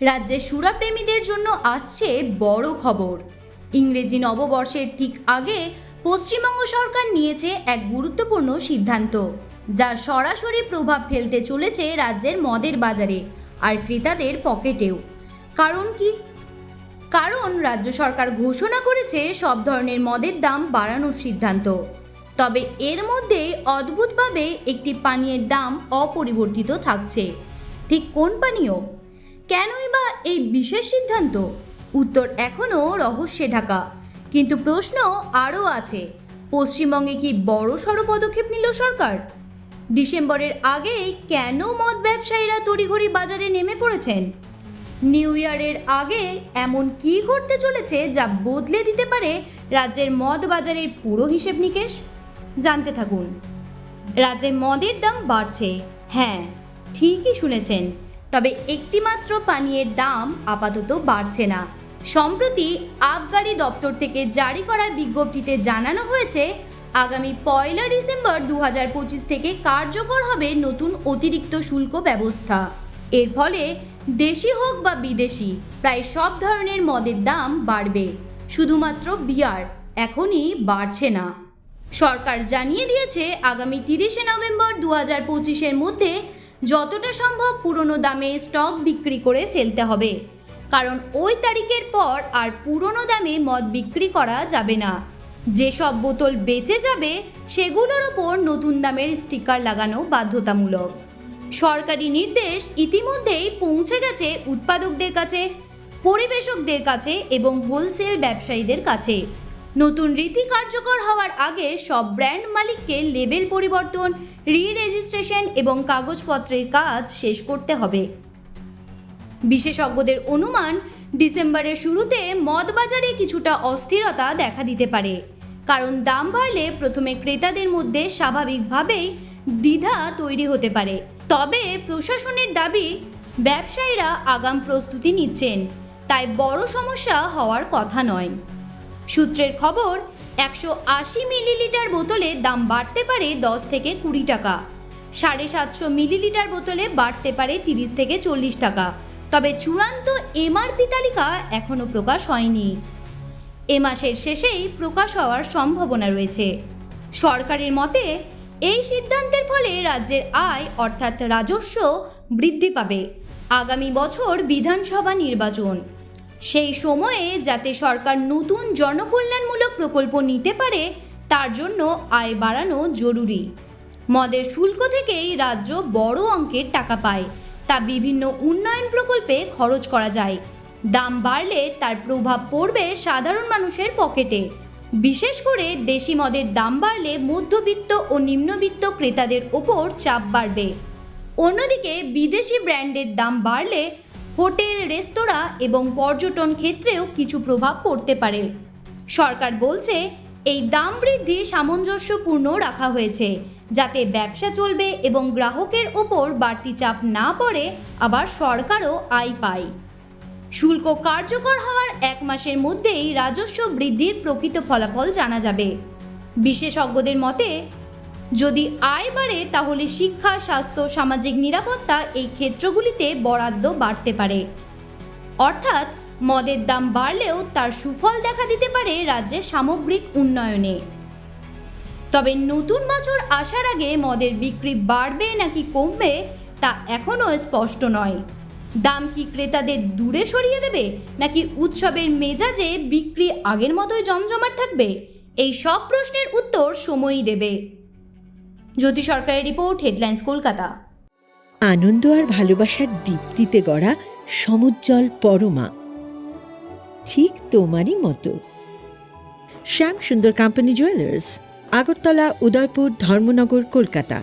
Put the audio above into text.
রাজ্যের সুরাপ্রেমীদের জন্য আসছে বড় খবর। ইংরেজি নববর্ষের ঠিক আগে পশ্চিমবঙ্গ সরকার নিয়েছে এক গুরুত্বপূর্ণ সিদ্ধান্ত, যা সরাসরি প্রভাব ফেলতে চলেছে রাজ্যের মদের বাজারে আর ক্রেতাদের পকেটেও। কারণ কি? কারণ রাজ্য সরকার ঘোষণা করেছে সব ধরনের মদের দাম বাড়ানোর সিদ্ধান্ত। তবে এর মধ্যে অদ্ভুতভাবে একটি পানীয়ের দাম অপরিবর্তিত থাকছে। ঠিক কোন পানীয়? কেনই বা এই বিশেষ সিদ্ধান্ত? উত্তর এখনও রহস্যে ঢাকা। কিন্তু প্রশ্ন আরও আছে, পশ্চিমবঙ্গে কি বড় সড় পদক্ষেপ নিল সরকার? ডিসেম্বরের আগেই কেন মদ ব্যবসায়ীরা তড়িঘড়ি বাজারে নেমে পড়েছেন? নিউ ইয়ারের আগে এমন কি ঘটতে চলেছে যা বদলে দিতে পারে রাজ্যের মদ বাজারের পুরো হিসেব নিকেশ? জানতে থাকুন। রাজ্যে মদের দাম বাড়ছে। হ্যাঁ ঠিকই শুনেছেন। তবে একটিমাত্র পানীয়ের দাম আপাতত বাড়ছে না। সম্প্রতি আবগারি দপ্তর থেকে জারি করা বিজ্ঞপ্তিতে জানানো হয়েছে, আগামী পয়লা ডিসেম্বর দু থেকে কার্যকর হবে নতুন অতিরিক্ত শুল্ক ব্যবস্থা। এর ফলে দেশি হোক বা বিদেশি, প্রায় সব ধরনের মদের দাম বাড়বে। শুধুমাত্র বিয়ার এখনই বাড়ছে না। সরকার জানিয়ে দিয়েছে, আগামী তিরিশে নভেম্বর দু হাজার পঁচিশের মধ্যে যতটা সম্ভব পুরনো দামে স্টক বিক্রি করে ফেলতে হবে। কারণ ওই তারিখের পর আর পুরনো দামে মদ বিক্রি করা যাবে না। যেসব বোতল বেঁচে যাবে, সেগুলোর ওপর নতুন দামের স্টিকার লাগানো বাধ্যতামূলক। সরকারি নির্দেশ ইতিমধ্যেই পৌঁছে গেছে উৎপাদকদের কাছে, পরিবেশকদের কাছে এবং হোলসেল ব্যবসায়ীদের কাছে। নতুন রীতি কার্যকর হওয়ার আগে সব ব্র্যান্ড মালিককে লেবেল পরিবর্তন রি রেজিস্ট্রেশন এবং কাগজপত্রের কাজ শেষ করতে হবে। বিশেষজ্ঞদের অনুমান, ডিসেম্বরের শুরুতে মদ বাজারে কিছুটা অস্থিরতা দেখা দিতে পারে। কারণ দাম বাড়লে প্রথমে ক্রেতাদের মধ্যে স্বাভাবিকভাবেই দ্বিধা তৈরি হতে পারে। তবে প্রশাসনের দাবি, ব্যবসায়ীরা আগাম প্রস্তুতি নিচ্ছেন। তাই বড় সমস্যা হওয়ার কথা নয়। সূত্রের খবর, একশো আশি মিলিলিটার বোতলে দাম বাড়তে পারে দশ থেকে কুড়ি টাকা। সাড়ে সাতশো মিলিলিটার বোতলে বাড়তে পারে তিরিশ থেকে চল্লিশ টাকা। তবে চূড়ান্ত এমআরপি তালিকা এখনও প্রকাশ হয়নি। এ মাসের শেষেই প্রকাশ হওয়ার সম্ভাবনা রয়েছে। সরকারের মতে, এই সিদ্ধান্তের ফলে রাজ্যের আয় অর্থাৎ রাজস্ব বৃদ্ধি পাবে। আগামী বছর বিধানসভা নির্বাচন। সেই সময়ে যাতে সরকার নতুন জনকল্যাণমূলক প্রকল্প নিতে পারে, তার জন্য আয় বাড়ানো জরুরি। মদের শুল্ক থেকেই রাজ্য বড় অঙ্কের টাকা পায়। তা বিভিন্ন উন্নয়ন প্রকল্পে খরচ করা যায়। দাম বাড়লে তার প্রভাব পড়বে সাধারণ মানুষের পকেটে। বিশেষ করে দেশি মদের দাম বাড়লে মধ্যবিত্ত ও নিম্নবিত্ত ক্রেতাদের ওপর চাপ বাড়বে। অন্যদিকে বিদেশি ব্র্যান্ডের দাম বাড়লে হোটেল, রেস্তোরাঁ এবং পর্যটন ক্ষেত্রেও কিছু প্রভাব পড়তে পারে। সরকার বলছে, এই দাম বৃদ্ধি সামঞ্জস্যপূর্ণ রাখা হয়েছে, যাতে ব্যবসা চলবে এবং গ্রাহকের ওপর বাড়তি চাপ না পড়ে আবার সরকারও আয় পায়। শুল্ক কার্যকর হওয়ার এক মাসের মধ্যেই রাজস্ব বৃদ্ধির প্রকৃত ফলাফল জানা যাবে। বিশেষজ্ঞদের মতে যদি আয় বাড়ে, তাহলে শিক্ষা, স্বাস্থ্য, সামাজিক নিরাপত্তা এই ক্ষেত্রগুলিতে বরাদ্দ বাড়তে পারে। অর্থাৎ, মদের দাম বাড়লেও তার সুফল দেখা দিতে পারে রাজ্যের সামগ্রিক উন্নয়নে। তবে নতুন বছর আসার আগে মদের বিক্রি বাড়বে নাকি কমবে, তা এখনও স্পষ্ট নয়। দাম কি ক্রেতাদের দূরে সরিয়ে দেবে, নাকি উৎসবের মেজাজে বিক্রি আগের মতোই জমজমাট থাকবে? এই সব প্রশ্নের উত্তর সময়ই দেবে। জ্যোতি সরকারের রিপোর্ট হেডলাইন্স কলকাতা। আনন্দ আর ভালোবাসার দীপ্তিতে গড়া সমুজ্জ্বল পরমা। ঠিক তোমারই মতো। Shyam Sundar company jewellers Agartala, Udaipur, Dharmanagar, Kolkata.